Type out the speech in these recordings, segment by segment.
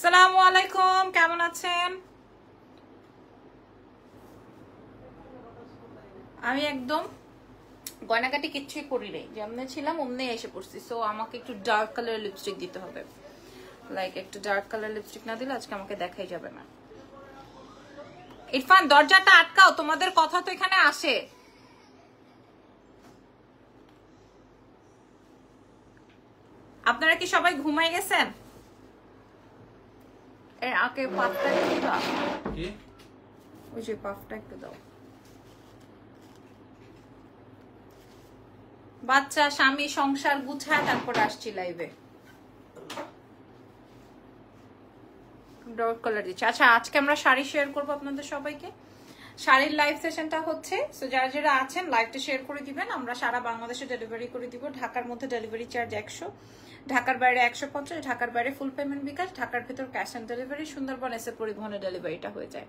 সালামু আলাইকুম, কেমন আছেন? আমি একদম গয়নাকাটি কিচ্ছুই করি নাই। যেমনি ছিলাম অমনি এসে পড়ছি। সো আমাকে একটু ডার্ক কালার লিপস্টিক দিতে হবে। লাইক একটু ডার্ক কালার লিপস্টিক না দিলে আজকে আমাকে দেখাই যাবে না। ইরফান, দরজাটা আটকাও, তোমাদের কথা তো এখানে আসে। আপনারা কি সবাই ঘুমাই গেছেন? এর আগে পাফটা একটু কি? ওই যে পাফটা একটু দাও। বাচ্চা স্বামী সংসার গুছায় তারপর আসছি লাইভে ডার্ক কালার দিচ্ছি। আচ্ছা আজকে আমরা শাড়ি শেয়ার করব আপনাদের সবাইকে। শাড়ির লাইভ সেশনটা হচ্ছে তো যারা যারা আছেন লাইভটা শেয়ার করে দিবেন আমরা সারা বাংলাদেশে ডেলিভারি করে দিব। ঢাকার মধ্যে ডেলিভারি চার্জ একশো। ঢাকার বাইরে একশো পঞ্চাশ ঢাকার বাইরে ফুল পেমেন্ট বিকাশ ঢাকার ভেতর ক্যাশ অন ডেলিভারি সুন্দরবন এসে পরিবহনে ডেলিভারিটা হয়ে যায়।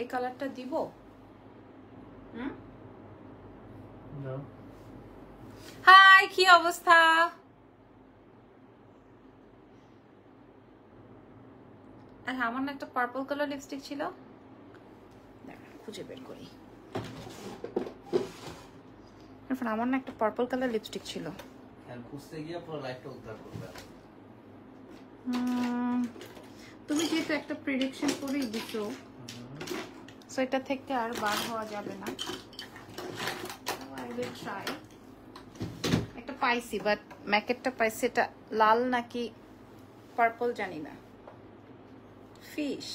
এই কালারটা দিব? হুম? হাই কি অবস্থা? আর আমার না একটা পার্পল কালার লিপস্টিক ছিল। খুঁজে বের করি। এরপর আমার না একটা পার্পল কালার লিপস্টিক ছিল। উম, তুমি যেহেতু একটা প্রেডিকশন করেই দিছো সো এটা থেকে আর বার হওয়া যাবে না। আই উইল ট্রাই একটা পাইছি বাট ম্যাকেটটা পাইছি এটা লাল নাকি পার্পল জানি না। ফিশ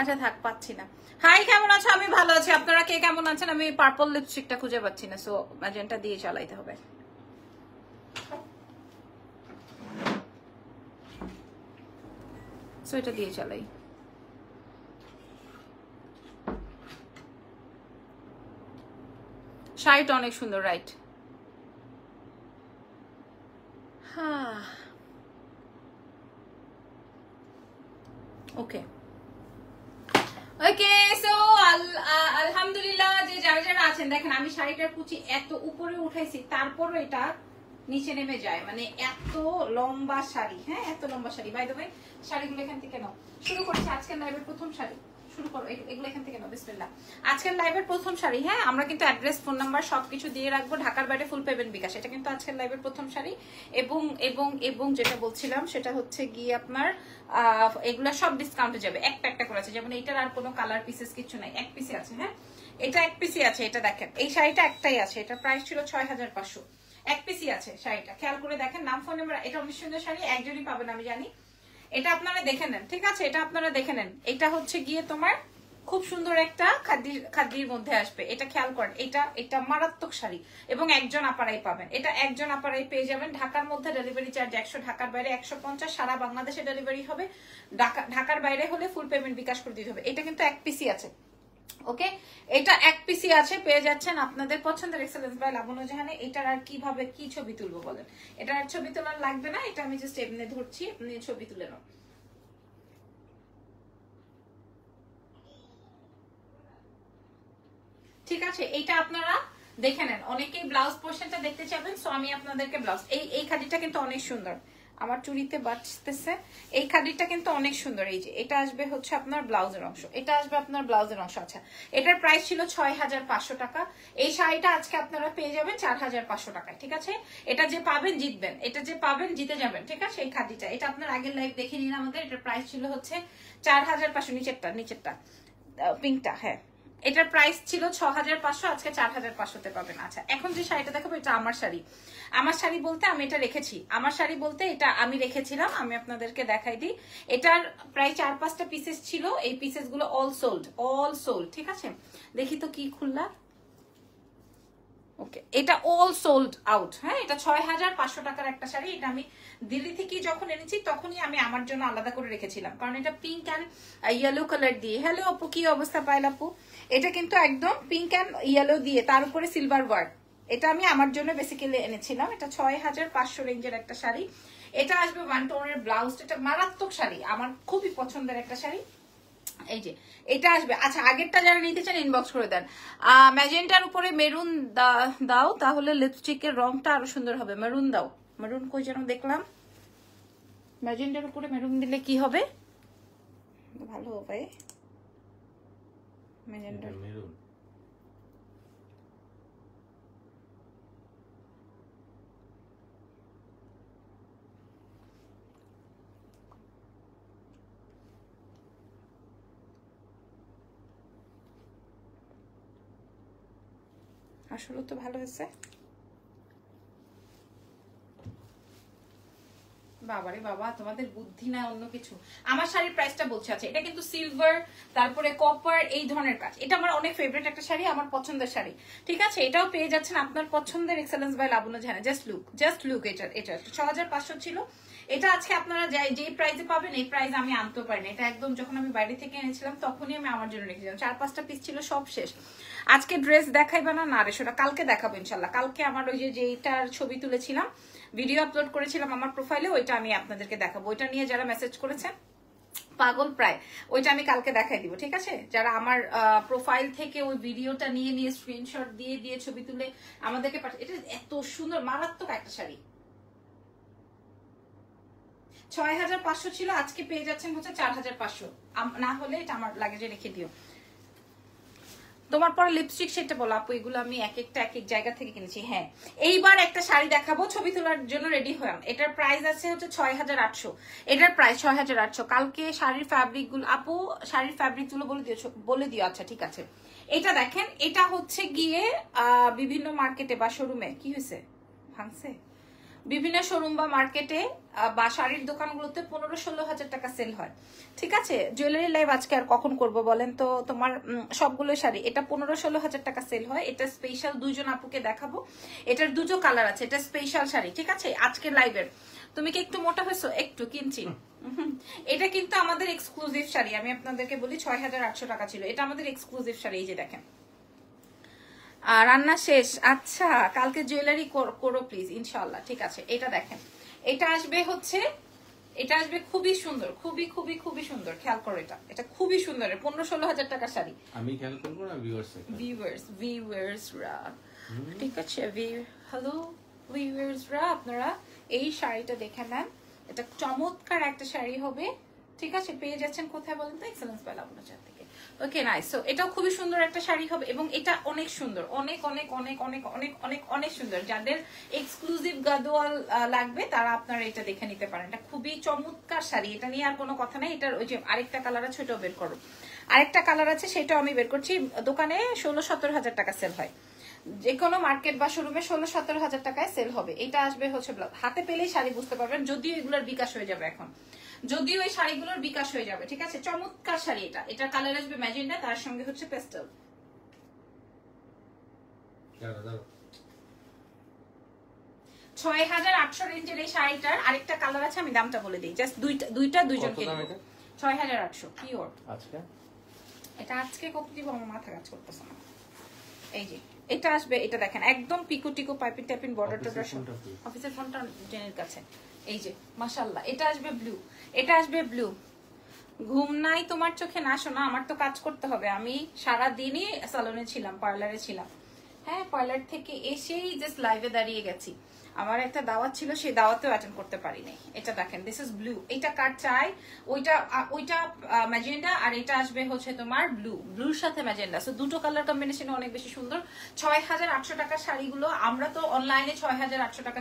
আচ্ছা থাক, পাচ্ছি না। হাই কেমন আছো? আমি ভালো আছি। আপনারা কে কেমন আছেন? আমি পার্পল লিপস্টিকটা খুঁজে পাচ্ছি না সো ম্যাজেন্টা দিয়ে চালাইতে হবে। সো এটা দিয়ে চালাই শাড়িটা অনেক সুন্দর রাইট হ্যাঁ ওকে আলহামদুলিল্লাহ যে যারা যারা আছেন, দেখেন, আমি কুচি এত উপরে তারপরও এটা নিচে নেমে যায়। মানে এত লম্বা শাড়ি হ্যাঁ এত লম্বা শাড়ি। এখান থেকে নাও। শুরু করছি আজকের লাইভের প্রথম শাড়ি। আজকের লাইভের প্রথম শাড়ি হ্যাঁ? আমরা কিন্তু অ্যাড্রেস ফোন নাম্বার সবকিছু দিয়ে রাখব। ঢাকার বাইরে ফুল পেমেন্ট বিকাশ। এটা কিন্তু আজকের লাইভের প্রথম শাড়ি এবং এবং এবং যেটা বলছিলাম, সেটা হচ্ছে গিয়ে আপনার এগুলা সব ডিসকাউন্টে যাবে। একটা একটা করে আছে যেমন এটার আর কোনো কালার পিসেস কিছু নাই। এক পিসে আছে হ্যাঁ? এটা এক পিসি আছে, এটা দেখেন। এই শাড়িটা একটাই আছে। এটা প্রাইস ছিল ছয় হাজার পাঁচশো। এক পিসি আছে শাড়িটা খেয়াল করে দেখেন, নাম ফোন নাম্বার এটা অনেক সুন্দর শাড়ি একজনই পাবেন, আমি জানি। এটা আপনারা দেখে নেন, ঠিক আছে? এটা আপনারা দেখে নেন। এটা হচ্ছে গিয়ে তোমার খুব সুন্দর একটা খাদ্যির খাদ্যির মধ্যে আসবে। এটা খেয়াল করেন, এটা এটা মারাত্মক শাড়ি। এবং একজন আপারাই পাবেন। এটা একজন আপারাই পেয়ে যাবেন। ঢাকার মধ্যে ডেলিভারি চার্জ একশো, ঢাকার বাইরে একশো পঞ্চাশ। সারা বাংলাদেশে ডেলিভারি হবে। ঢাকা- ঢাকার বাইরে হলে ফুল পেমেন্ট বিকাশ করে দিতে হবে। এটা কিন্তু এক পিসি আছে। ওকে? এটা এক পিসি আছে, পেয়ে যাচ্ছেন আপনাদের পছন্দের এক্সেলেন্স বাই লাবণ্য জাহানে। এটার আর কীভাবে কি ছবি তুলবো বলেন? এটার আর ছবি তোলার লাগবে না, এটা আমি জাস্ট এমনি ধরছি, আপনি ছবি তুলে নাও। ঠিক আছে, এইটা আপনারা দেখে নেন। অনেকেই ব্লাউজ পোর্শনটা দেখতে চাবেন সো আমি আপনাদেরকে ব্লাউজ এই এই খাদিটা কিন্তু অনেক সুন্দর। আমার চুরিতে বাঁচতেছে এই খাদিটা কিন্তু অনেক সুন্দর। এই যে, এটা আসবে হচ্ছে আপনার ব্লাউজের অংশ। এটা আসবে আপনার ব্লাউজের অংশ। আচ্ছা এটার প্রাইস ছিল ছয় হাজার পাঁচশো টাকা। এই শাড়িটা আজকে আপনারা পেয়ে যাবেন চার হাজার পাঁচশো টাকায়, ঠিক আছে? এটা যে পাবেন, জিতবেন। এটা যে পাবেন, জিতে যাবেন, ঠিক আছে? এই খাদিটা। এটা আপনার আগের লাইভ দেখে নিন আমাদের। এটার প্রাইস ছিল হচ্ছে চার হাজার পাঁচশো। নিচেরটা নিচেরটা। পিঙ্কটা হ্যাঁ। এটার প্রাইস ছিল ছ হাজার পাঁচশো, আজকে চার হাজার পাঁচশোতে পাবেন। আচ্ছা এখন যে শাড়িটা দেখাবো, এটা আমার শাড়ি। আমার শাড়ি বলতে আমি এটা রেখেছি। আমার শাড়ি বলতে এটা আমি রেখেছিলাম, আমি আপনাদেরকে দেখাই দিই। এটার প্রায় চার পাঁচটা পিসেস ছিল, এই পিসেসগুলো অল সোল্ড অল সোল্ড ঠিক আছে? দেখি তো কি খুললা ওকে এটা অল সোল্ড আউট হ্যাঁ? এটা ছয় হাজার পাঁচশো টাকার একটা শাড়ি। এটা আমি দিল্লি থেকে যখন এনেছি, তখনই আমি আমার জন্য আলাদা করে রেখেছিলাম। কারণ এটা পিঙ্ক অ্যান্ড ইয়েলো কালার দিয়ে। হ্যালো আপু, কি অবস্থা? পাইল আপু? এটা কিন্তু একদম পিঙ্ক অ্যান্ড ইয়েলো দিয়ে, তার উপরে সিলভার ওয়ার্ক এটা আমি আমার জন্য বেসিক্যালি এনেছিলাম। এটা ছয় হাজার পাঁচশো রেঞ্জের একটা শাড়ি। এটা আসবে ওয়ান টোনের ব্লাউজ এটা মারাত্মক শাড়ি। আমার খুবই পছন্দের একটা শাড়ি। এই যে এটা আসবে। আচ্ছা আগেরটা যারা নিতে চান ইনবক্স করে দেন। ম্যাজেন্টার উপরে মেরুন দাও তাহলে লিপস্টিকের রংটা আরও সুন্দর হবে। মেরুন দাও। মেরুন কই যেন দেখলাম। ম্যাজেন্টার উপরে মেরুন দিলে কি হবে? ভালো হবে। ম্যাজেন্টার মেরুন আসলে তো ভালো হয়েছে। বাবারে বাবা, তোমাদের বুদ্ধি না অন্য কিছু। আমার শাড়ির প্রাইসটা বলছে আছে এটা কিন্তু সিলভার তারপরে কপার এই ধরনের কাজ। এটা আমার অনেক ফেভারিট একটা শাড়ি, আমার পছন্দের শাড়ি। ঠিক আছে? এটাও পেয়ে যাচ্ছেন আপনার পছন্দের এক্সেলেন্স বাই লাবণ্য জানা জাস্ট লুক জাস্ট লুক এটা এটা। ছ ছিল। এটা আজকে আপনারা যাই যে প্রাইসে পাবেন, এই প্রাইজ আমি আনতে পারিনি। এটা একদম যখন আমি বাইরে থেকে এনেছিলাম, তখনই আমি আমার জন্য রেখেছিলাম। চার, পাঁচটা পিস ছিল, সব শেষ। আজকে ড্রেস দেখাইবে না? না রে, সেটা কালকে দেখাবো ইনশাল্লাহ কালকে আমার ওই যে যেইটার ছবি তুলেছিলাম ভিডিও আপলোড করেছিলাম আমার প্রোফাইলে ওইটা আমি আপনাদেরকে দেখাবো। ওইটা নিয়ে যারা মেসেজ করেছেন, পাগল প্রায়, ওইটা আমি কালকে দেখাই দিব, ঠিক আছে? যারা আমার প্রোফাইল থেকে ওই ভিডিওটা নিয়ে নিয়ে স্ক্রিনশট দিয়ে দিয়ে ছবি তুলে আমাদেরকে এটা এত সুন্দর, মারাত্মক একটা শাড়ি। ছয় হাজার পাঁচশো ছিল, আজকে পেয়ে যাচ্ছেন হচ্ছে চার হাজার পাঁচশো। না হলে এটা আমার লাগেজে রেখে দিও। তোমার পরে লিপস্টিক সেটা বলো, আপু, এগুলো আমি এক একটা এক এক জায়গা থেকে কিনেছি। হ্যাঁ এইবার একটা শাড়ি দেখাবো, ছবি তোলার জন্য রেডি হলাম এটার প্রাইস আছে হচ্ছে ছয় হাজার আটশো। এটার প্রাইস ছয় হাজার আটশো। কালকে শাড়ির ফ্যাব্রিকগুলো, আপু, শাড়ির ফ্যাব্রিকগুলো বলে দিও বলে দিও আচ্ছা ঠিক আছে। এটা দেখেন, এটা হচ্ছে গিয়ে বিভিন্ন মার্কেটে বা শোরুমে কি হয়েছে? ভাঙছে? বিভিন্ন শোরুম বা মার্কেটে বা শাড়ির দোকানগুলোতে পনেরো ষোলো হাজার টাকা সেল হয়। ঠিক আছে? জুয়েলারি লাইভ আজকে আর কখন করব বলেন তো? তোমার সবগুলো শাড়ি। এটা পনেরো ষোলো হাজার টাকা সেল হয়। এটা স্পেশাল দুজন আপুকে দেখাবো। এটার দুটো কালার আছে। এটা স্পেশাল শাড়ি। ঠিক আছে? আজকে লাইভের তুমি কি একটু মোটা হয়েছো? একটু কিনছি এটা কিন্তু আমাদের এক্সক্লুসিভ শাড়ি। আমি আপনাদেরকে বলি ছয় হাজার আটশো টাকা ছিল। এটা আমাদের এক্সক্লুসিভ শাড়ি এই যে দেখেন। রান্না শেষ। আচ্ছা কালকে জুয়েলারি করো প্লিজ ইনশাল্লাহ ঠিক আছে এটা দেখেন। এটা আসবে হচ্ছে এটা আসবে খুবই সুন্দর খুবই খুবই খুবই সুন্দর খেয়াল করো এটা। এটা খুবই সুন্দর পনেরো ষোলো হাজার টাকার শাড়ি। আমি খেয়াল করব না ভিউয়ার্স ভিউয়ার্স ভিউয়ার্স রা। ঠিক আছে হ্যালো ভিউয়ার্স রা আপনারা এই শাড়িটা দেখে নেন। এটা চমৎকার একটা শাড়ি হবে ঠিক আছে পেয়ে যাচ্ছেন কোথায় বলেন তো? এক্সেলেন্স বেলা আপনার ওকে নাইস সো এটাও খুবই সুন্দর একটা শাড়ি হবে এবং এটা অনেক সুন্দর। অনেক অনেক অনেক অনেক অনেক অনেক অনেক সুন্দর। যাদের এক্সক্লুসিভ গাদোয়াল লাগবে, তারা আপনারা এটা দেখে নিতে পারেন। এটা খুবই চমৎকার শাড়ি। এটা নিয়ে আর কোনো কথা নাই। এটার ওই যে আরেকটা কালার আছে ওটাও বের করো। আরেকটা কালার আছে, সেটাও আমি বের করছি। দোকানে ষোলো, সতেরো হাজার টাকা সেল হয়। যে কোনো মার্কেট বা শোরুমে ষোলো, সতেরো হাজার টাকায় সেল হবে। এটা আসবে হচ্ছে হাতে পেলেই শাড়ি বুঝতে পারবেন, যদিও এগুলোর বিকাশ হয়ে যাবে এখন। যদিও এই শাড়িগুলোর বিকাশ হয়ে যাবে ঠিক আছে? চমৎকার শাড়ি এটা। এটা কালার আসবে ম্যাজেন্ডা তার সঙ্গে হচ্ছে পেস্টেল। ছয় হাজার আটশো রেঞ্জের এই শাড়িটার আরেকটা কালার আছে আমি দামটা বলে দিই। জাস্ট দুইটা দুইটা দুইজনকে ছয় হাজার আটশো পিওর এটা আজকে কত দিব আমার মাথা কাজ করতেছে না। এই যে এটা আসবে এটা দেখেন একদম পিকো টিকো পাইপিং টাইপিং বর্ডার টর্ডার অফিসের ফোনটা জেনের কাছে। এই যে মাশাল্লাহ এটা আসবে ব্লু এটা আসবে ব্লু। ঘুম নাই তোমার চোখে? না শোনা আমার তো কাজ করতে হবে। আমি সারা দিনই সালনে ছিলাম পার্লারে ছিলাম। হ্যাঁ পার্লার থেকে এসেই জাস্ট লাইভে দাঁড়িয়ে গেছি। আমার একটা দাওয়াত ছিল, সেই দাওয়াতেও অ্যাটেন্ড করতে পারিনি। এটা দেখেন দিস ইজ ব্লু এটা কার চাই? ওইটা ওইটা ম্যাজেন্ডা আর এটা আসবে হচ্ছে তোমার ব্লু ব্লুর সাথে ম্যাজেন্ডা সো দুটো কালার কম্বিনেশন অনেক বেশি সুন্দর। ছয় হাজার আটশো টাকা শাড়িগুলো, আমরা তো অনলাইনে ছয় হাজার আটশো টাকা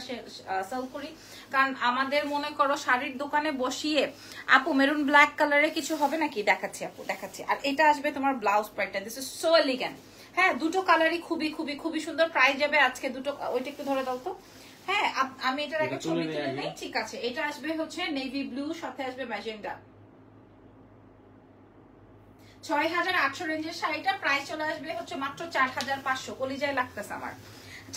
সেল করি। কারণ আমাদের মনে করো শাড়ির দোকানে বসিয়ে, আপু মেরুন ব্ল্যাক কালারে কিছু হবে নাকি? দেখাচ্ছি, আপু, দেখাচ্ছি। আর এটা আসবে তোমার blouse pattern this is so elegant হ্যাঁ দুটো কালারই খুবই খুবই খুবই সুন্দর। প্রাইস যাবে আজকে দুটো ওইটা একটু ধরে দাও তো। হ্যাঁ আমি এটার আগে ছবি তুলে নেই? ঠিক আছে এটা আসবে হচ্ছে নেভি ব্লু সাথে আসবে ম্যাজেন্ডা ছয় হাজার আটশো রেঞ্জের শাড়িটা প্রাইস চলে আসবে হচ্ছে মাত্র চার হাজার পাঁচশো। কলিজায় লাগতেছে আমার।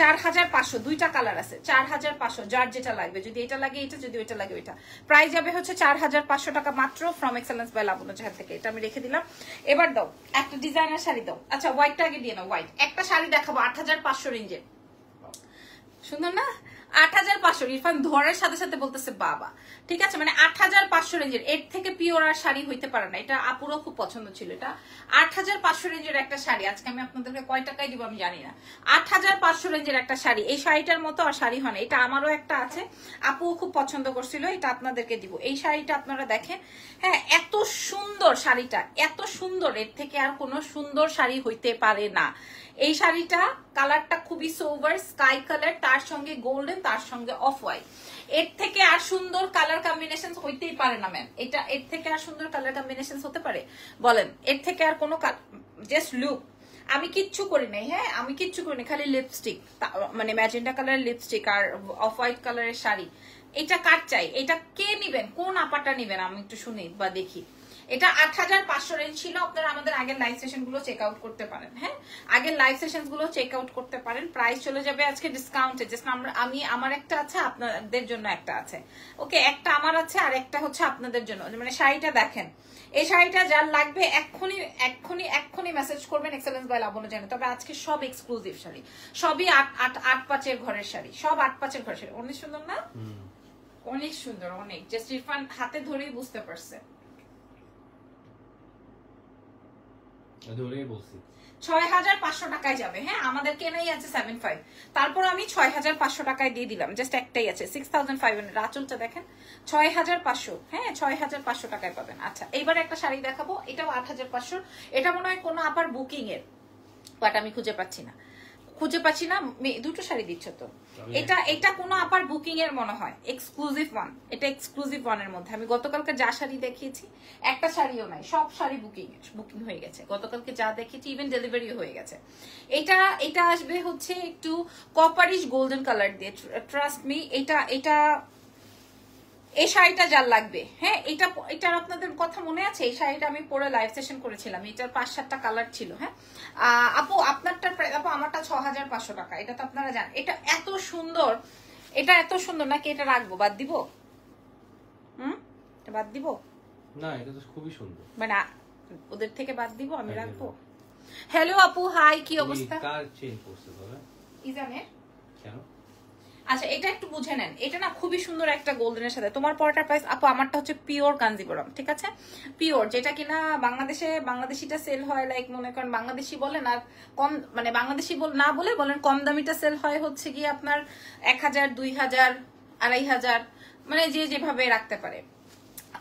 চার হাজার পাঁচশো দুইটা কালার আছে। চার হাজার পাঁচশো যার যেটা লাগবে। যদি এটা লাগে এটা যদি ওইটা লাগে ওইটা। প্রাইস যাবে হচ্ছে চার হাজার পাঁচশো টাকা মাত্র ফ্রম এক্সেলেন্স বাই লাবণ্য জাহাজ থেকে। এটা আমি রেখে দিলাম। এবার দাও একটা ডিজাইনার শাড়ি দাও। আচ্ছা হোয়াইটটা আগে দিয়ে নাও হোয়াইট একটা শাড়ি দেখাবো আট হাজার পাঁচশো রেঞ্জের। সুন্দর না? আট হাজার পাঁচশো। ইরফান ধরার সাথে সাথে বলতেছে বাবা। ঠিক আছে? মানে আট হাজার পাঁচশো রেঞ্জের। এর থেকে পিওর আর শাড়ি হইতে পারে না। এটা আপুরও খুব পছন্দ ছিল এটা। আট হাজার পাঁচশো রেঞ্জের একটা শাড়ি। আজকে আমি আপনাদেরকে কয় টাকায় দিব আমি জানি না। আট হাজার পাঁচশো রেঞ্জের একটা শাড়ি। এই শাড়িটার মতো আর শাড়ি হয় না। এটা আমারও একটা আছে। আপুও খুব পছন্দ করছিল। এটা আপনাদেরকে দিব। এই শাড়িটা আপনারা দেখেন। হ্যাঁ এত সুন্দর শাড়িটা। এত সুন্দর। এর থেকে আর কোনো সুন্দর শাড়ি হইতে পারে না। এই শাড়িটা কালারটা খুবই সোভার স্কাই কালার তার সঙ্গে গোল্ডেন তার সঙ্গে অফ হোয়াইট এর থেকে আর সুন্দর কালার কম্বিনেশন হইতেই পারে না ম্যাম এটা এর থেকে আর সুন্দর কালার কম্বিনেশন হতে পারে? বলেন, এর থেকে আর কোনো জাস্ট লুক আমি কিচ্ছু করি নাই হ্যাঁ? আমি কিচ্ছু করি নাই, খালি লিপস্টিক মানে ম্যাজেন্ডা কালারের লিপস্টিক আর অফ হোয়াইট কালারের শাড়ি। এটা কার চাই? এটা কে নিবেন? কোন আপাটা নিবেন? আমি একটু শুনি বা দেখি। এটা আট হাজার পাঁচশো রেঞ্জ ছিল। আপনারা আমাদের আগের লাইভ সেশনগুলো চেক আউট করতে পারেন হ্যাঁ? আগের লাইভ সেশনগুলো চেক আউট করতে পারেন। প্রাইস চলে যাবে আজকে ডিসকাউন্টে জাস্ট আমরা আমি আমার একটা আছে আপনাদের জন্য একটা আছে। ওকে একটা আমার আছে আর একটা হচ্ছে আপনাদের জন্য। মানে শাড়িটা দেখেন। এই শাড়িটা যার লাগবে এক্ষুনি এক্ষুনি এক্ষুনি মেসেজ করবেন এক্সেলেন্স বাই লাবণ্য জানে। তবে আজকে সব এক্সক্লুসিভ শাড়ি। সবই আট আট আট পাঁচের ঘরের শাড়ি। সব আট পাঁচের ঘরের শাড়ি। অনেক সুন্দর না? অনেক সুন্দর অনেক। জাস্ট ইরফান হাতে ধরেই বুঝতে পারছে। যাবে হ্যাঁ? ফাইভ তারপর আমি ছয় হাজার পাঁচশো টাকায় দিয়ে দিলাম জাস্ট একটাই আছে সিক্স থাউজেন্ড ফাইভ দেখেন, ছয় হাজার পাঁচশো হ্যাঁ? ছয় হাজার পাঁচশো টাকায় পাবেন। আচ্ছা একটা শাড়ি দেখাবো, এটাও আট হাজার পাঁচশো এটা মনে হয় কোনো আবার বুকিং এর বাট আমি খুঁজে পাচ্ছি না। খুঁজে পাচ্ছি না দুটো শাড়ি দিচ্ছ তো। এটা এটা কোনো আপার বুকিং এর মনে হয় এক্সক্লুসিভ ওয়ান এটা এক্সক্লুসিভ ওয়ানের মধ্যে। আমি গতকালকে যা শাড়ি দেখিয়েছি একটা শাড়িও নাই সব শাড়ি বুকিং বুকিং হয়ে গেছে। গতকালকে যা দেখিয়েছি ইভেন ডেলিভারি হয়ে গেছে। এটা এটা আসবে হচ্ছে একটু কপারিশ গোল্ডেন কালার দিয়ে ট্রাস্ট মি এটা এটা এই শাড়িটা যার লাগবে। হ্যাঁ এটা এটার আপনাদের কথা মনে আছে? এই শাড়িটা আমি পরে লাইভ সেশন করেছিলাম। এটার পাঁচ সাতটা কালার ছিল হ্যাঁ? আপু আপনারটা আপু আমারটা ছ হাজার পাঁচশো টাকা। এটা তো আপনারা জানেন। এটা এত সুন্দর। এটা এত সুন্দর। নাকি এটা রাখব? বাদ দিব? হুম? এটা বাদ দিব? না এটা তো খুবই সুন্দর। মানে ওদের থেকে বাদ দিব আমি হ্যাঁ, রাখব? হ্যালো আপু। হাই কি অবস্থা? কার চেঞ্জ করছে তবে ইজানের? কেন? আচ্ছা এটা একটু বুঝে নেন। এটা না খুবই সুন্দর একটা গোল্ডেনের সাথে। তোমার পরটার প্রাইস আপু, আমারটা হচ্ছে পিওর কাঞ্জিপুরম ঠিক আছে? পিওর যেটা কিনা বাংলাদেশে বাংলাদেশিটা সেল হয় লাইক মনে করেন বাংলাদেশি বলেন আর কম মানে বাংলাদেশি বল না বলে, বলেন কম দামিটা সেল হয় হচ্ছে গিয়ে আপনার এক হাজার, দুই হাজার, আড়াই হাজার মানে যে যেভাবে রাখতে পারে।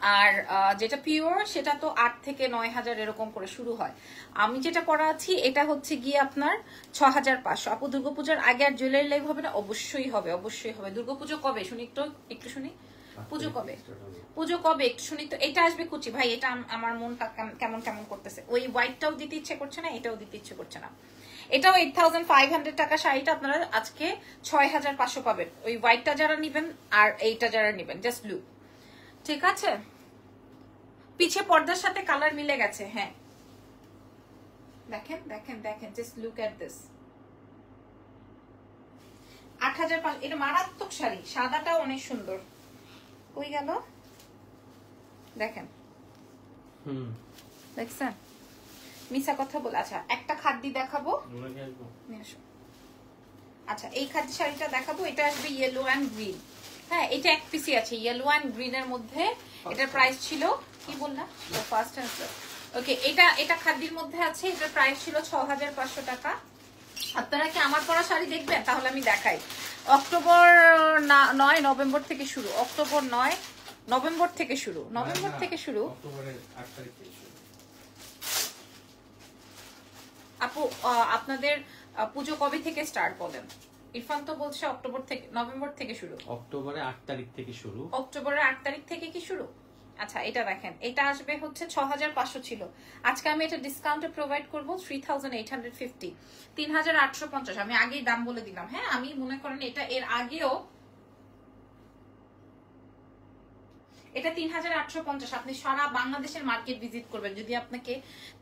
আর যেটা পিওর সেটা তো আট থেকে নয় হাজার এরকম করে শুরু হয়। আমি যেটা পড়া আছি, এটা হচ্ছে গিয়ে আপনার ছ হাজার পাঁচশো। আপু, দুর্গাপূজার আগে আর জুয়েলারি লাইভ হবে না? অবশ্যই হবে অবশ্যই হবে। দুর্গাপুজো কবে? শুনি একটু একটু শুনি। পুজো কবে? পুজো কবে? একটু শুনি তো। এটা আসবে কুচি। ভাই, এটা আমার কেম- কেমন কেমন করতেছে। ওই হোয়াইটটাও দিতে ইচ্ছে করছে না, এটাও দিতে ইচ্ছে করছে না। এটাও এইট থাউজেন্ড ফাইভ হান্ড্রেড টাকা শাড়িটা আপনারা আজকে ছয় হাজার পাঁচশো পাবেন। ওই হোয়াইটটা যারা নিবেন আর এইটা যারা নিবেন জাস্ট লুক ঠিক আছে? পিছে পর্দার সাথে কালার মিলে গেছে হ্যাঁ। দেখেন দেখেন দেখেন জাস্ট লুক এট দিস আট হাজার পাঁচ এটা মারাত্মক শাড়ি সাদাটাও অনেক সুন্দর। কই গেল? দেখেন। হুম। দেখছেন? মিশা কথা বলে আচ্ছা একটা খাদ্যি দেখাবো। আচ্ছা এই খাদ্য শাড়িটা দেখাবো এটা আসবে ইয়েলো অ্যান্ড গ্রিন হ্যাঁ এটা এক পিসি আছে ইয়েলো অ্যান্ড গ্রিন এর মধ্যে। এটার প্রাইস ছিল কি বললাম ফার্স্ট অ্যান্সার ওকে এটা এটা খাদ্যের মধ্যে আছে এটার প্রাইস ছিল ছ টাকা। আপনারা কি আমার পরা শাড়ি দেখবেন? তাহলে আমি দেখাই। অক্টোবর নয় নভেম্বর থেকে শুরু অক্টোবর নয় নভেম্বর থেকে শুরু নভেম্বর থেকে শুরু। আপু আপনাদের পুজো কবে থেকে স্টার্ট বলেন? ইরফান তো বলছে অক্টোবর থেকে নভেম্বর থেকে শুরু। অক্টোবরে আট তারিখ থেকে শুরু। অক্টোবরের আট তারিখ থেকে কি শুরু? আচ্ছা এটা দেখেন এটা আসবে হচ্ছে ছ হাজার পাঁচশো ছিল। আজকে আমি এটা ডিসকাউন্টে প্রোভাইড করব three thousand eight hundred fifty তিন হাজার আটশো পঞ্চাশ আমি আগেই দাম বলে দিলাম। হ্যাঁ আমি মনে করেন এটা এর আগেও এটা তিন হাজার আটশো পঞ্চাশ। আপনি সারা বাংলাদেশের মার্কেট ভিজিট করবেন। যদি আপনাকে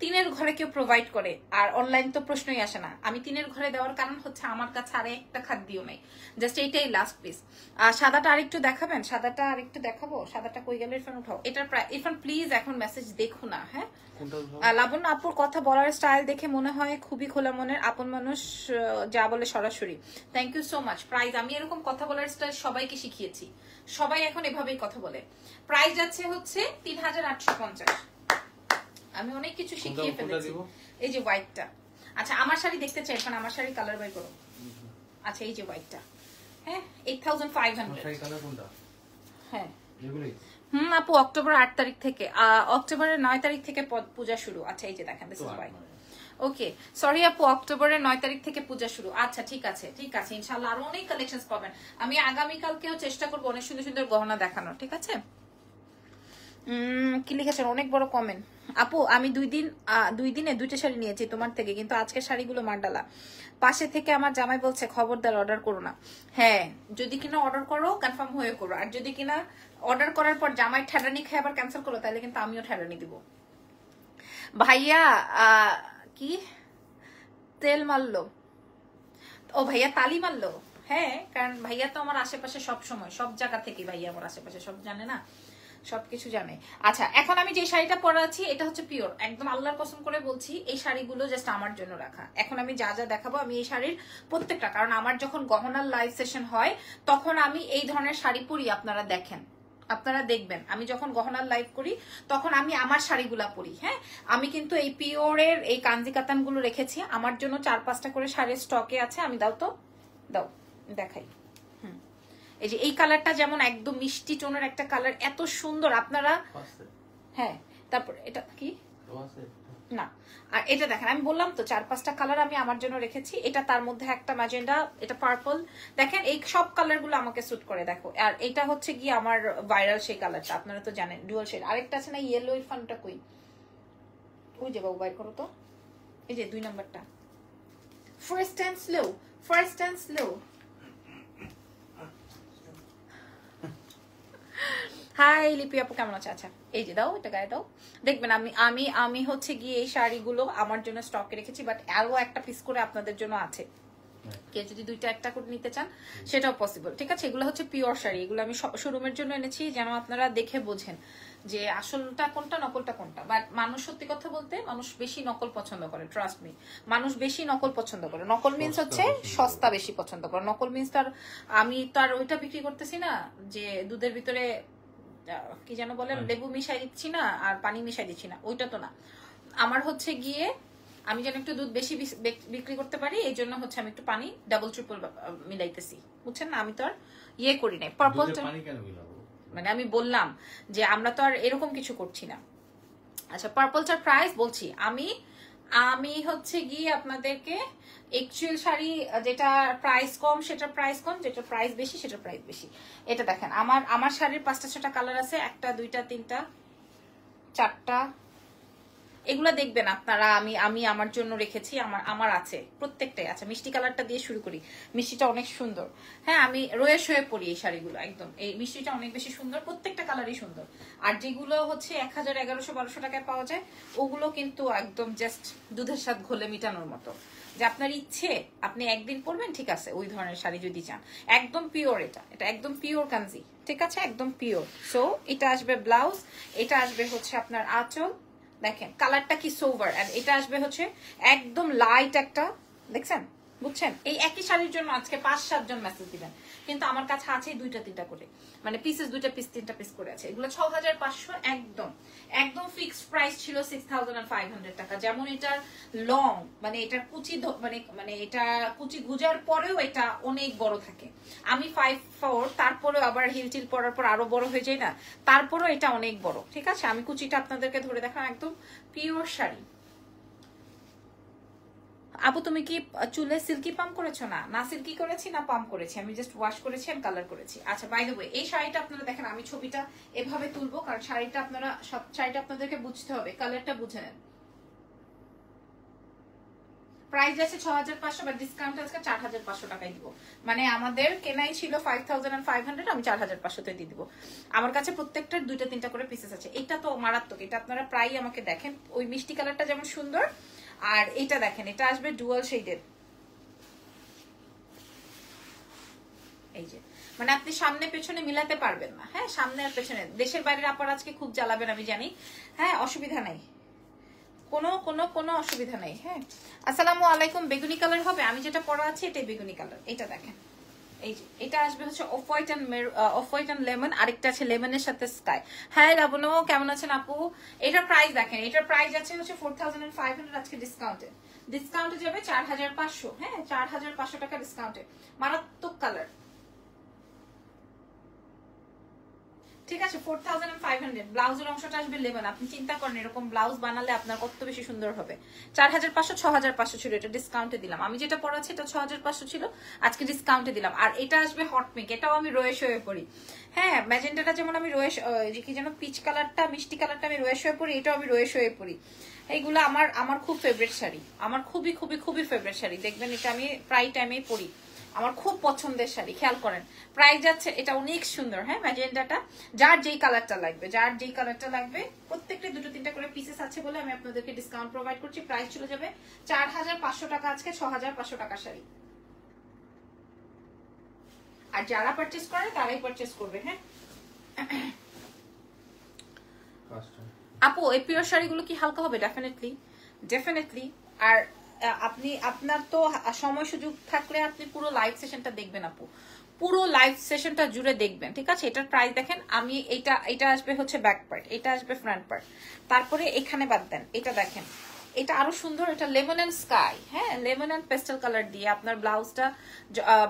তিনের ঘরে কেউ প্রোভাইড করে আর অনলাইন তো প্রশ্নই আসে না। আমি তিনের ঘরে দেওয়ার কারণ হচ্ছে আমার কাছে আর একটা খাদ্যও নেই। জাস্ট এইটাই লাস্ট পিস আর সাদাটা আরেকটু দেখাবেন? সাদাটা আরেকটু দেখাবো? সাদাটা কই গেলে? ইরফান উঠাও। এটার প্রায় ইরফান প্লিজ এখন মেসেজ দেখো না হ্যাঁ? লাবণ্য আপুর কথা বলার স্টাইল দেখে মনে হয় খুবই খোলা মনের আপন মানুষ যা বলে সরাসরি। Thank you so much prize আমি এরকম কথা বলার স্টাইল সবাইকে শিখিয়েছি। সবাই এখন এভাবেই কথা বলে। প্রাইজ আছে হচ্ছে তিন হাজার আটশো পঞ্চাশ। আমি অনেক কিছু শিখিয়ে ফেলেছি। এই যে হোয়াইটটা আচ্ছা আমার শাড়ি দেখতে চাই এখন আমার শাড়ি কালার বাই করো। আচ্ছা এই যে হোয়াইটটা হ্যাঁ eight thousand five hundred colour কোনটা? হ্যাঁ। হুম আপু অক্টোবর আট তারিখ থেকে অক্টোবরের নয় তারিখ থেকে পূজা শুরু। আচ্ছা এই যে দেখেন দিস ইজ। ওকে সরি আপু অক্টোবরের নয় তারিখ থেকে পূজা শুরু। আচ্ছা ঠিক আছে ঠিক আছে ইনশাল্লাহ আরও অনেক কালেকশন পাবেন। আমি আগামীকালকেও চেষ্টা করব অনেক সুন্দর সুন্দর গহনা দেখানোর ঠিক আছে? কি লিখেছেন? অনেক বড় কমেন্ট আপু, আমি দুই দিন দুই দিনে দুইটা শাড়ি নিয়েছি তোমার থেকে, কিন্তু আজকে শাড়িগুলো মান্ডালা। পাশে থেকে আমার জামাই বলছে, খবরদার অর্ডার করো না। হ্যাঁ যদি কিনা অর্ডার করো কনফার্ম হয়ে করো। আর যদি কিনা অর্ডার করার পর জামাই ঠেডানি খেয়ে আবার ক্যান্সেল করো তাহলে কিন্তু আমিও ঠেডানি দিব। ভাইয়া কি? তেল মারলো। ও, ভাইয়া তালি মারলো? হ্যাঁ কারণ ভাইয়া তো আমার আশেপাশে সব সময়, সব জায়গা থেকে ভাইয়া আমার আশেপাশে, সব জানে না? সবকিছু জানে। আচ্ছা এখন আমি যে শাড়িটা পরে আছি, এটা হচ্ছে পিওর একদম আল্লাহর কসম করে বলছি, এই শাড়িগুলো জাস্ট আমার জন্য রাখা। এখন আমি যা যা দেখাবো আমি এই শাড়ির প্রত্যেকটা, কারণ আমার যখন গহনার লাইভ সেশন হয়, তখন আমি এই ধরনের শাড়ি পরি, আপনারা দেখেন। আপনারা দেখবেন, আমি যখন গহনার লাইভ করি, তখন আমি আমার শাড়িগুলা পরি হ্যাঁ? আমি কিন্তু এই পিওরের এই কাঞ্জি কাতানগুলো রেখেছি, আমার জন্য চার পাঁচটা করে শাড়ির স্টকে আছে, আমি দাও তো, দাও, দেখাই। এই যে এই কালারটা যেমন একদম মিষ্টি টোনের একটা কালার এত সুন্দর। আপনারা হ্যাঁ তারপর এটা কি? না। আর এটা দেখেন আমি বললাম তো চার পাঁচটা কালার আমি আমার জন্য রেখেছি। এটা তার মধ্যে একটা ম্যাজেন্ডা এটা পার্পল। দেখেন এই সব কালারগুলো আমাকে স্যুট করে দেখো। আর এটা হচ্ছে কি আমার ভাইরাল সেই কালারটা আপনারা তো জানেন ডুয়াল শেড আরেকটা আছে না ইয়েলো ইরফানটা কই? ওই যে বাবু বাইর করো তো। এই যে দুই নাম্বারটা। Fast and slow fast and slow hi Lipi আপু কেমন আছে? আচ্ছা এই যে দাও এটা গায়ে দাও। দেখবেন আমি আমি আমি হচ্ছে গিয়ে এই শাড়িগুলো আমার জন্য স্টকে রেখেছি বাট আরও একটা পিস করে আপনাদের জন্য আছে। কেউ যদি দুইটা একটা করে নিতে চান সেটাও পসিবল ঠিক আছে? এগুলো হচ্ছে পিওর শাড়ি এগুলো আমি শোরুমের জন্য এনেছি যেন আপনারা দেখে বোঝেন যে আসলটা কোনটা নকলটা কোনটা। বাট মানুষ সত্যি কথা বলতে মানুষ বেশি নকল পছন্দ করে ট্রাস্ট মি মানুষ বেশি নকল পছন্দ করে। নকল মিন্স হচ্ছে সস্তা বেশি পছন্দ করে। নকল মিন্স তার আমি তার ওইটা বিক্রি করতেছি না যে দুধের ভিতরে কি যেন বলে হ্যাঁ। লেবু মিশাই দিচ্ছি না আর পানি মিশাই দিচ্ছি না ওইটা তো না। আমার হচ্ছে গিয়ে আমি যেন একটু দুধ বেশি বিক্রি করতে পারি এই জন্য হচ্ছে আমি একটু পানি ডাবল ট্রিপল মিলাইতেছি। বুঝছেন না? আমি তো আর ইয়ে করি নাই। পার্পল দুধে পানি কেন মিলাবো? মানে আমি বললাম যে আমরা তো আর এরকম কিছু করছি না। আচ্ছা পার্পলটার প্রাইস বলছি আমি আমি হচ্ছে গিয়ে আপনাদেরকে একচুয়াল শাড়ি, যেটা প্রাইস কম, সেটা প্রাইস কম, যেটা প্রাইস বেশি, সেটা প্রাইস বেশি। এটা দেখেন, আমার আমার শাড়ির পাঁচটা ছটা কালার আছে, একটা, দুইটা, তিনটা, চারটা এগুলা দেখবেন আপনারা, আমি আমি আমার জন্য রেখেছি, আমার আমার আছে, প্রত্যেকটাই আছে। মিষ্টি কালারটা দিয়ে শুরু করি। মিষ্টিটা অনেক সুন্দর। হ্যাঁ আমি রয়ে শয়ে পরি এই শাড়িগুলো, একদম। এই মিষ্টিটা অনেক বেশি সুন্দর, প্রত্যেকটা কালারই সুন্দর। আর যেগুলো হচ্ছে এক হাজার এগারোশো বারোশো টাকায় পাওয়া যায়, ওগুলো কিন্তু একদম জাস্ট দুধের সাথে ঘোলে মিটানোর মতো। যে আপনার ইচ্ছে, আপনি একদিন পরবেন, ঠিক আছে, ওই ধরনের শাড়ি যদি চান। একদম পিওর এটা এটা একদম পিওর কাঞ্জি ঠিক আছে, একদম পিওর সো এটা আসবে ব্লাউজ এটা আসবে হচ্ছে আপনার আঁচল দেখেন কালারটা কি সোভার অ্যান্ড এটা আসবে হচ্ছে একদম লাইট একটা দেখছেন? বুঝছেন? এই একই শাড়ির জন্য আজকে পাঁচ সাতজন মেসেজ দিবেন। কিন্তু আমার কাছে আছে দুইটা, তিনটা করে। মানে পিসেস দুইটা পিস তিনটা পিস করে আছে। এগুলো ছ হাজার পাঁচশো একদম। একদম ফিক্সড প্রাইস ছিল সিক্স থাউজেন্ড ফাইভ হান্ড্রেড টাকা। যেমন এটার লং মানে এটার কুচি মানে মানে এটা কুচি গুজার পরেও এটা অনেক বড় থাকে। আমি ফাইভ ফোর তারপরেও আবার হিল টিল পরার পর আরও বড় হয়ে যায় না? তারপরেও এটা অনেক বড়। ঠিক আছে? আমি কুচিটা আপনাদেরকে ধরে দেখাম একদম পিওর শাড়ি। আপু তুমি কি চুলে সিল্কি পাম্প করেছ? না না সিল্কি করেছি, না পাম্প করেছি। আমি জাস্ট ওয়াশ করেছি আর কালার করেছি। আচ্ছা বাই দ্য ওয়ে এই শাড়িটা আপনারা দেখেন, আমি ছবিটা এভাবে তুলবো, কারণ শাড়িটা আপনারা, সব শাড়িটা আপনাদেরকে বুঝতে হবে কালারটা বুঝে নেন। প্রাইস আছে ছ হাজার পাঁচশো বা ডিসকাউন্ট আজকে চার হাজার পাঁচশো টাকায় দিব। মানে আমাদের কেনাই ছিল five thousand and five hundred আমি চার হাজার পাঁচশোতে দিয়ে দিব। আমার কাছে প্রত্যেকটার দুইটা তিনটা করে পিসেস আছে। এটা তো মারাত্মক, এটা আপনারা প্রায় আমাকে দেখেন। ওই মিষ্টি কালারটা যেমন সুন্দর আর এটা দেখেন, এটা আসবে ডুয়াল শেডের এই যে মানে আপনি সামনে পেছনে মিলাতে পারবেন না হ্যাঁ? সামনে আর পেছনে। দেশের বাইরের আপার আজকে খুব জ্বালাবেন, আমি জানি। হ্যাঁ অসুবিধা নাই। কোনো কোনো কোনো অসুবিধা নাই হ্যাঁ? আসসালামু আলাইকুম, বেগুনি কালার হবে? আমি যেটা পরা আছি, এটাই বেগুনি কালার এটা দেখেন। এটা আসবে হচ্ছে off white and off and lemon, আরেকটা আছে লেমনের সাথে স্কাই। হ্যাঁ রাবনো কেমন আছেন আপু? এটার প্রাইস দেখেন, এটার প্রাইস আছে হচ্ছে ফোর থাউজেন্ড ফাইভ হান্ড্রেড আজকে ডিসকাউন্টে ডিসকাউন্টে যাবে চার হাজার পাঁচশো হ্যাঁ চার হাজার পাঁচশো টাকা ডিসকাউন্টে মারাত্মক কালার ঠিক আছে ফোর থাউজেন্ড ফাইভ হান্ড্রেড ব্লাউজের অংশটা আসবে লেমন আপনি চিন্তা করেন, এরকম ব্লাউজ বানালে আপনার কত বেশি সুন্দর হবে। চার হাজার পাঁচশো ছ হাজার পাঁচশো ছিল, এটা ডিসকাউন্টে দিলাম। আমি যেটা পড়াচ্ছি, এটা ছ হাজার পাঁচশো ছিল, আজকে ডিসকাউন্টে দিলাম। আর এটা আসবে হট এটাও আমি রয়েস হয়ে পড়ি। হ্যাঁ ম্যাজেন্টাটা যেমন আমি রয়েস কি যেন পিচ কালারটা মিষ্টি কালারটা আমি রয়েস হয়ে পড়ি, এটাও আমি রয়েস হয়ে পড়ি। এইগুলো আমার আমার খুব ফেভারিট শাড়ি। আমার খুবই খুবই খুবই ফেভারিট শাড়ি। দেখবেন এটা আমি প্রায় টাইমেই পরি আমার খুব পছন্দের শাড়ি খেয়াল করেন। প্রাইস যাচ্ছে এটা অনেক সুন্দর হ্যাঁ ম্যাজেন্টাটা যার যেই কালারটা লাগবে যার যেই কালারটা লাগবে প্রত্যেকটা দুটো তিনটা করে পিসেস আছে বলে আমি আপনাদেরকে ডিসকাউন্ট প্রোভাইড করছি প্রাইস চলে যাবে চার হাজার পাঁচশো টাকা আজকে ছ হাজার পাঁচশো টাকা শাড়ি। আর যারা পারচেস করে তারাই পারচেস করবে হ্যাঁ। আপু এই পিওর শাড়িগুলো কি হালকা হবে? ডেফিনেটলি ডেফিনেটলি আর আপনি, আপনার তো সময় সুযোগ থাকলে আপনি পুরো লাইভ সেশনটা দেখবেন আপু। পুরো লাইভ সেশনটা জুড়ে দেখবেন, ঠিক আছে? এটার প্রাইস দেখেন, আমি এটা এটা আসবে হচ্ছে ব্যাক পার্ট এটা আসবে ফ্রন্ট পার্ট তারপরে এখানে বাদ দেন, এটা দেখেন। এটা আরও সুন্দর, এটা লেমন অ্যান্ড স্কাই হ্যাঁ? লেমন অ্যান্ড পেস্টেল কালার দিয়ে আপনার ব্লাউজটা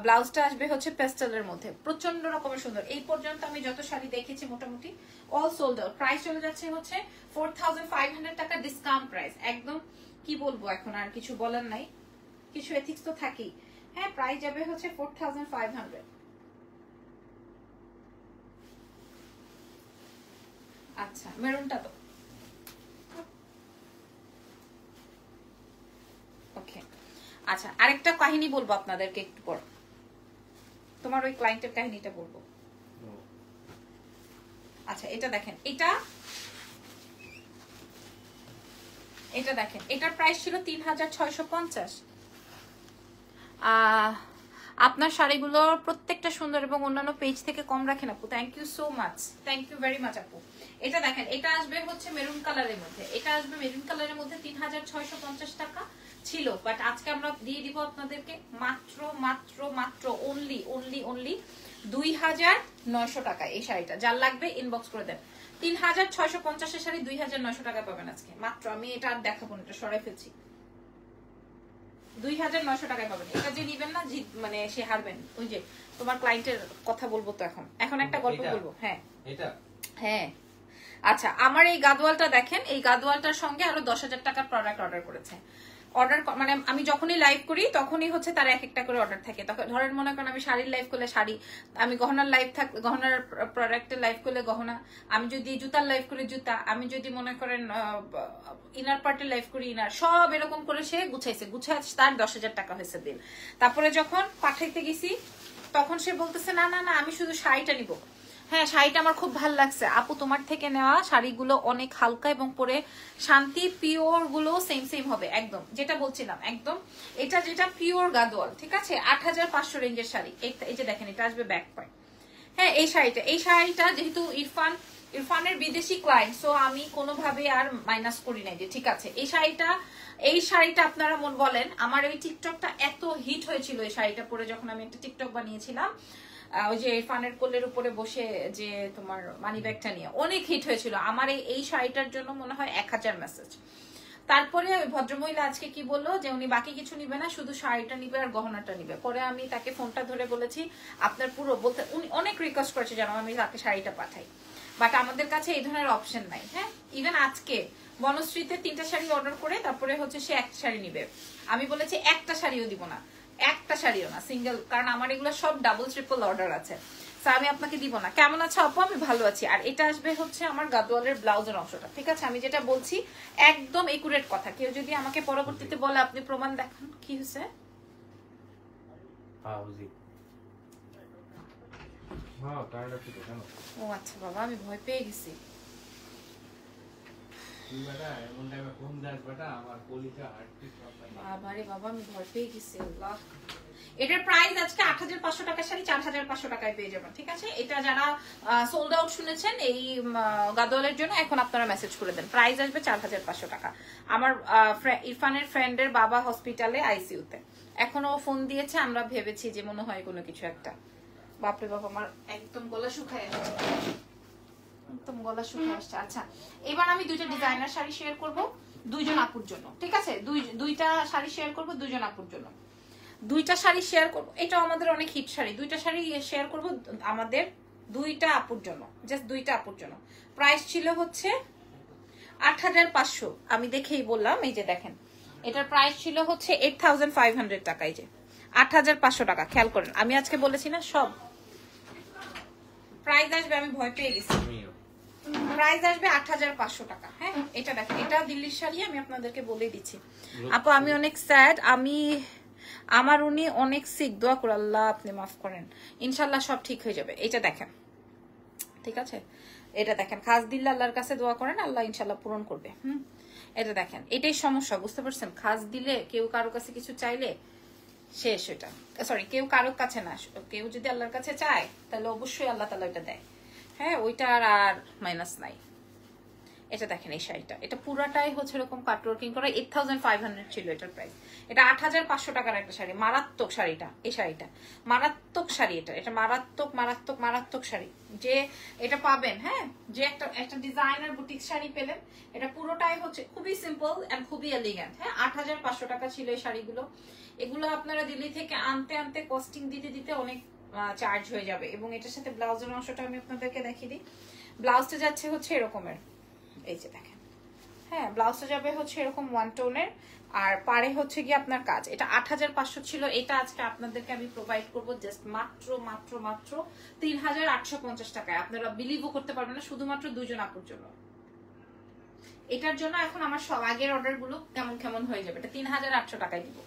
ব্লাউজটা আসবে হচ্ছে পেস্টেলের মধ্যে। প্রচণ্ড রকমের সুন্দর। এই পর্যন্ত আমি যত শাড়ি দেখেছি মোটামুটি অল সোল্ড প্রাইস চলে যাচ্ছে হচ্ছে ফোর থাউজেন্ড ফাইভ হান্ড্রেড টাকা ডিসকাউন্ট প্রাইস একদম কি বলব এখন? আর কিছু বলার নাই। কিছু এথিক্স তো থাকেই। হ্যাঁ প্রাইস যাবে হচ্ছে ফোর থাউজেন্ড ফাইভ হান্ড্রেড আচ্ছা মেরুনটা তো। ওকে আচ্ছা আরেকটা কাহিনী বলব আপনাদেরকে একটু পর। তোমার ওই ক্লায়েন্টের কাহিনীটা বলব। আচ্ছা এটা দেখেন। এটা এটা দেখেন, এটার প্রাইস ছিল তিন হাজার ছয়শো পঞ্চাশ। আপনার শাড়িগুলো প্রত্যেকটা সুন্দর এবং অন্যান্য পেজ থেকে কম রাখেন আপু। Thank you so much thank you very much আপু। এটা দেখেন, এটা আসবে হচ্ছে মেরুন কালারের মধ্যে। এটা আসবে মেরুন কালারের মধ্যে তিন হাজার ছয়শো পঞ্চাশ টাকা ছিল। বাট আজকে আমরা দিয়ে দিব আপনাদেরকে মাত্র মাত্র মাত্র অনলি অনলি অনলি দুই হাজার নয়শো টাকা এই শাড়িটা। যার লাগবে ইনবক্স করে দেন। তিন হাজার ছয়শো পঞ্চাশের শাড়ি দুই হাজার নয়শো টাকা পাবেন আজকে। মাত্র আমি এটা আর দেখাবো না এটা সরাই ফেলছি। দুই হাজার নয়শো টাকায় পাবেন। এটা যে নিবেন না জিত মানে সে হারবেন। ওই যে তোমার ক্লায়েন্টের কথা বলব তো এখন। এখন একটা গল্প বলব হ্যাঁ। এটা হ্যাঁ। আচ্ছা আমার এই গাদোয়ালটা দেখেন এই গাদোয়ালটার সঙ্গে আরও দশ হাজার টাকার প্রোডাক্ট অর্ডার করেছে। অর্ডার মানে আমি যখনই লাইভ করি, তখনই হচ্ছে তার এক একটা করে অর্ডার থাকে। তখন ধরেন মনে করেন আমি শাড়ির লাইভ করলে শাড়ি, আমি গহনার লাইভ থাক গহনার প্রোডাক্টের লাইভ করলে গহনা, আমি যদি জুতার লাইভ করি জুতা, আমি যদি মনে করেন ইনার পার্টের লাইভ করি ইনার সব এরকম করে সে গুছাইছে। গুছাই তার দশ হাজার টাকা হয়েছে দিন তারপরে যখন পাঠাইতে গেছি, তখন সে বলতেছে, না না না, আমি শুধু শাড়িটা নিব। হ্যাঁ শাড়িটা আমার খুব ভালো লাগছে। আপু, তোমার থেকে নেওয়া শাড়িগুলো অনেক হালকা এবং পরে শান্তি পিওরগুলো সেম সেম হবে, একদম। যেটা বলছিলাম, একদম। এটা যেটা পিওর গাদোয়াল, ঠিক আছে? আট হাজার পাঁচশো রেঞ্জের শাড়ি। এই- যে দেখেন, এটা আসবে ব্যাক পয়েন্ট হ্যাঁ এই শাড়িটা এই শাড়িটা যেহেতু ইরফান ইরফানের বিদেশি ক্লায়েন্ট সো আমি কোনোভাবে আর মাইনাস করি নাই যে, ঠিক আছে? এই শাড়িটা এই শাড়িটা আপনারা মন বলেন, আমার এই টিকটকটা এত হিট হয়েছিল, এই শাড়িটা পরে যখন আমি একটা টিকটক বানিয়েছিলাম ওই যে ইরফানের কোলের উপরে বসে যে তোমার মানি ব্যাগটা নিয়ে, অনেক হিট হয়েছিল। আমার এই শাড়িটার জন্য মনে হয় এক হাজার মেসেজ তারপরে ভদ্রমহিলা আজকে কি বলল যে, উনি বাকি কিছু নিবে না, শুধু শাড়িটা নিবে আর গহনাটা নিবে। পরে আমি তাকে ফোনটা ধরে বলেছি, আপনার পুরো বলতে, উনি অনেক রিকোয়েস্ট করেছে যেন আমি তাকে শাড়িটা পাঠাই। বাট আমাদের কাছে এই ধরনের অপশন নাই হ্যাঁ? ইভেন আজকে বনশ্রীতে তিনটা শাড়ি অর্ডার করে, তারপরে হচ্ছে সে একটা শাড়ি নিবে। আমি বলেছি, একটা শাড়িও দিব না। একটা শাড়িও না সিঙ্গেল কারণ আমার এগুলো সব ডাবল ট্রিপল অর্ডার আছে। আমি আপনাকে দিব না। কেমন আছো আপু? আমি ভালো আছি। আর এটা আসবে হচ্ছে আমার গাদোয়ালের ব্লাউজের অংশটা ঠিক আছে? আমি যেটা বলছি একদম একুরেট কথা। কেউ যদি আমাকে পরবর্তীতে বলে আপনি প্রমাণ দেখান কি হয়েছে? হ্যাঁ কেন? ও আচ্ছা বাবা আমি ভয় পেয়ে গেছি তুই বেটা এমন টাইমে ফোন দাস বেটা আমার কলিকা হাঁটতে সব পাই বাবারে বাবা আমি ভয় পেয়ে গেছি আল্লাহ। এটার প্রাইস আজকে আট হাজার পাঁচশো টাকার শাড়ি চার হাজার পাঁচশো টাকায় পেয়ে যাবেন ঠিক আছে? এটা যারা সোল্ড আউট শুনেছেন এই জন্য এখন আপনারা মেসেজ করে দেন। প্রাইস আসবে চার হাজার পাঁচশো টাকা। আমার আহ, ইরফানের ফ্রেন্ডের বাবা হসপিটালে আইসিইউতে এখনও ফোন দিয়েছে আমরা ভেবেছি যে মনে হয় কোনো কিছু একটা। বাপরে বাপ আমার একদম গলা শুকায় একদম গলা শুকিয়ে আসছে। আচ্ছা এবার আমি দুইটা ডিজাইনার শাড়ি শেয়ার করব, দুইজন আপুর জন্য, ঠিক আছে? দুই, দুইটা শাড়ি শেয়ার করব, দুইজন আপুর জন্য। দুইটা শাড়ি শেয়ার করব এটা আমাদের অনেক হিট শাড়ি। দুইটা শাড়ি শেয়ার করব আমাদের দুইটা আপুর জন্য জাস্ট দুইটা আপুর জন্য। প্রাইস ছিল হচ্ছে আট হাজার পাঁচশো, আমি দেখেই বললাম, এই যে দেখেন। এটার প্রাইস ছিল হচ্ছে এইট থাউজেন্ড ফাইভ হান্ড্রেড টাকা, এই যে। আট হাজার পাঁচশো টাকা, খেয়াল করেন। আমি আজকে বলেছি না, সব। প্রাইস আসবে, আমি ভয় পেয়ে গেছি। প্রাইস আসবে আট হাজার পাঁচশো টাকা। হ্যাঁ এটা দেখেন এটা দিল্লির শাড়ি আমি আপনাদেরকে বলে দিচ্ছি। আপু আমি অনেক স্যাড আমি আমার উনি অনেক সিক দোয়া করে আল্লাহ আপনি মাফ করেন। ইনশাল্লাহ সব ঠিক হয়ে যাবে। এটা দেখেন ঠিক আছে? এটা দেখেন খাস দিল্লা আল্লাহর কাছে দোয়া করেন আল্লাহ ইনশাল্লাহ পূরণ করবে। হুম? এটা দেখেন এটাই সমস্যা বুঝতে পারছেন? খাস দিলে কেউ কারও কাছে কিছু চাইলে শেষ এটা সরি কেউ কারোর কাছে না কেউ যদি আল্লাহর কাছে চায় তাহলে অবশ্যই আল্লাহ তালা ওইটা দেয়। হ্যাঁ ওইটা আর মাইনাস নাই। এটা দেখেন এই শাড়িটা। এটা পুরাটাই হচ্ছে এরকম কাট ওয়ার্কিং করা। এইট থাউজেন্ড ফাইভ হান্ড্রেড ছিল এটার প্রাইস এটা আট হাজার পাঁচশো টাকার একটা শাড়ি। মারাত্মক শাড়িটা, এই শাড়িটা। মারাত্মক শাড়ি এটা। এটা মারাত্মক মারাত্মক মারাত্মক শাড়ি। যে এটা পাবেন হ্যাঁ যে একটা একটা ডিজাইনার বুটিক শাড়ি পেলেন, এটা পুরোটাই হচ্ছে খুবই সিম্পল এন্ড খুবই এলিগেন্ট হ্যাঁ আট হাজার পাঁচশো টাকা ছিল এই শাড়িগুলো। এগুলো আপনারা দিল্লি থেকে আনতে আনতে কস্টিং দিতে দিতে অনেক চার্জ হয়ে যাবে। এবং এটার সাথে ব্লাউজের অংশটা আমি আপনাদেরকে দেখিয়ে দিই। ব্লাউজটা যাচ্ছে হচ্ছে এরকমের। এই যে দেখেন। হ্যাঁ ব্লাউজটা যাবে হচ্ছে এরকম ওয়ান টোনের আর পারে হচ্ছে গিয়ে আপনার কাজ। এটা আট হাজার পাঁচশো ছিল। এটা আজকে আপনাদেরকে আমি প্রোভাইড করব জাস্ট মাত্র মাত্র মাত্র তিন হাজার আটশো পঞ্চাশ টাকায়। আপনারা বিলিভও করতে পারবেন না, শুধুমাত্র দুজন আপুর জন্য। এটার জন্য এখন আমার সব আগের অর্ডারগুলো কেমন কেমন হয়ে যাবে? এটা তিন হাজার আটশো টাকায় দিব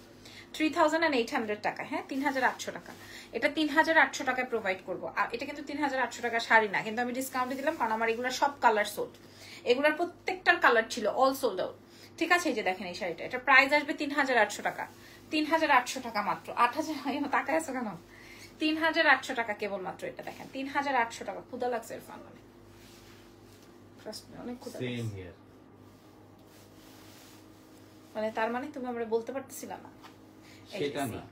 three thousand and eight hundred টাকা হ্যাঁ? তিন হাজার আটশো টাকা। এটা তিন হাজার আটশো টাকায় প্রোভাইড করব। এটা কিন্তু তিন হাজার আটশো টাকা শাড়ি না কিন্তু আমি ডিসকাউন্টে দিলাম কারণ আমার এগুলো সব কালার সোল্ড এগুলোর প্রত্যেকটার কালার ছিল অল সোল্ড আউট ঠিক আছে? এই যে দেখেন এই শাড়িটা এটা প্রাইস আসবে তিন হাজার আটশো টাকা। তিন হাজার আটশো টাকা মাত্র। আট হাজার টাকা আছে কেন? তিন হাজার আটশো টাকা কেবলমাত্র এটা দেখেন। তিন হাজার আটশো টাকা। ক্ষুদা লাগছে এরফান মানে। অনেক ক্ষুদা মানে তার মানে তুমি আমরা বলতে পারতেছিলাম না। সেটা না।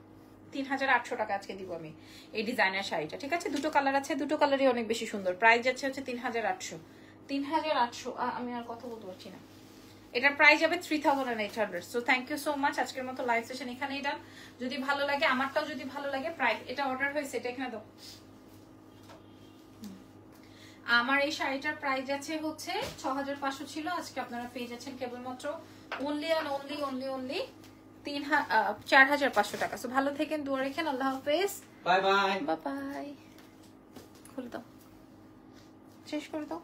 তিন হাজার আটশো টাকা আজকে দিব আমি। এই ডিজাইনের শাড়িটা ঠিক আছে? দুটো কালার আছে দুটো কালারই অনেক বেশি সুন্দর। প্রাইস যাচ্ছে হচ্ছে তিন হাজার আটশো। তিন হাজার আটশো আমি আর কথা বলতে পারছি না। এটার প্রাইস যাবে three thousand eight hundred so thank you so much আজকের মতো লাইভ সেশন এখানেই ডান যদি ভালো লাগে আমারটাও যদি ভালো লাগে প্রাইস এটা অর্ডার হয়েছে এটা এখানে দাও। আমার এই শাড়িটার প্রাইস আছে হচ্ছে ছ হাজার পাঁচশো ছিল। আজকে আপনারা পেয়ে যাচ্ছেন কেবলমাত্র only and only only only তিন চার হাজার পাঁচশো টাকা। সো ভালো থেকেন দোয়া রেখেন আল্লাহ হাফেজ। Bye bye. Bye bye. খুলে দাও। শেষ করে দাও।